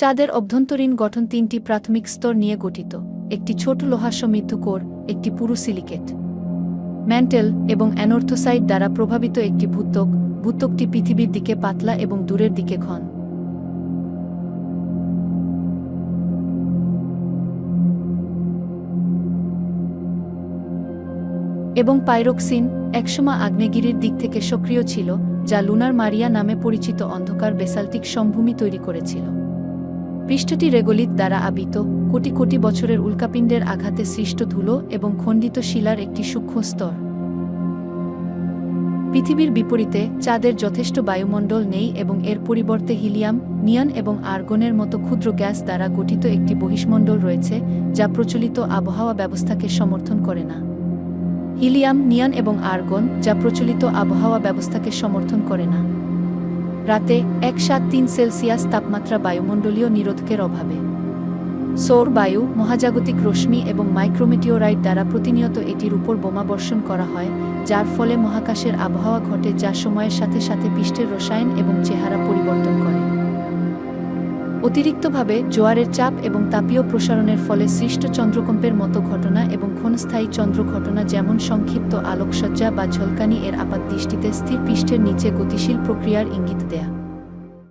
চাঁদের অভ্যন্তরীণ গঠন তিনটি প্রাথমিক স্তর নিয়ে গঠিত, একটি ছোট লোহা সমৃদ্ধ কোর, একটি পুরু সিলিকেট। ম্যান্টেল এবং অ্যানর্থোসাইট দ্বারা প্রভাবিত একটি ভূত্বক, ভূত্বকটি পৃথিবীর দিকে পাতলা এবং দূরের দিকে ঘন। এবং পাইরক্সিন একসময় আগ্নেয়গিরির দিক থেকে সক্রিয় ছিল, যা লুনার মারিয়া নামে পরিচিত অন্ধকার বেসাল্টিক সমভূমি তৈরি করেছিল। পৃষ্ঠটি রেগলিত দ্বারা আবিত, কোটি কোটি বছরের উল্কাপিণ্ডের আঘাতে সৃষ্ট ধুলো এবং খণ্ডিত শিলার একটি সূক্ষ্ম স্তর। পৃথিবীর বিপরীতে চাঁদের যথেষ্ট বায়ুমণ্ডল নেই এবং এর পরিবর্তে হিলিয়াম, নিয়ন এবং আর্গনের মতো ক্ষুদ্র গ্যাস দ্বারা গঠিত একটি বহিষ্মণ্ডল রয়েছে, যা প্রচলিত আবহাওয়া ব্যবস্থাকে সমর্থন করে না। হিলিয়াম, নিয়ন এবং আর্গন, যা প্রচলিত আবহাওয়া ব্যবস্থাকে সমর্থন করে না। রাতে এক সাত তিন সেলসিয়াস তাপমাত্রা বায়ুমণ্ডলীয় নিরোধকের অভাবে। সৌর বায়ু, মহাজাগতিক রশ্মি এবং মাইক্রোমিটিওরাইট দ্বারা প্রতিনিয়ত এটির উপর বোমা বর্ষণ করা হয়, যার ফলে মহাকাশের আবহাওয়া ঘটে যা সময়ের সাথে সাথে পৃষ্ঠের রসায়ন এবং চেহারা পরিবর্তন করে। অতিরিক্তভাবে জোয়ারের চাপ এবং তাপীয় প্রসারণের ফলে সৃষ্ট চন্দ্রকম্পের মতো ঘটনা এবং ক্ষণস্থায়ী চন্দ্র ঘটনা যেমন সংক্ষিপ্ত আলোকসজ্জা বা ঝলকানি এর আপাত দৃষ্টিতে স্থির পৃষ্ঠের নিচে গতিশীল প্রক্রিয়ার ইঙ্গিত দেয়া।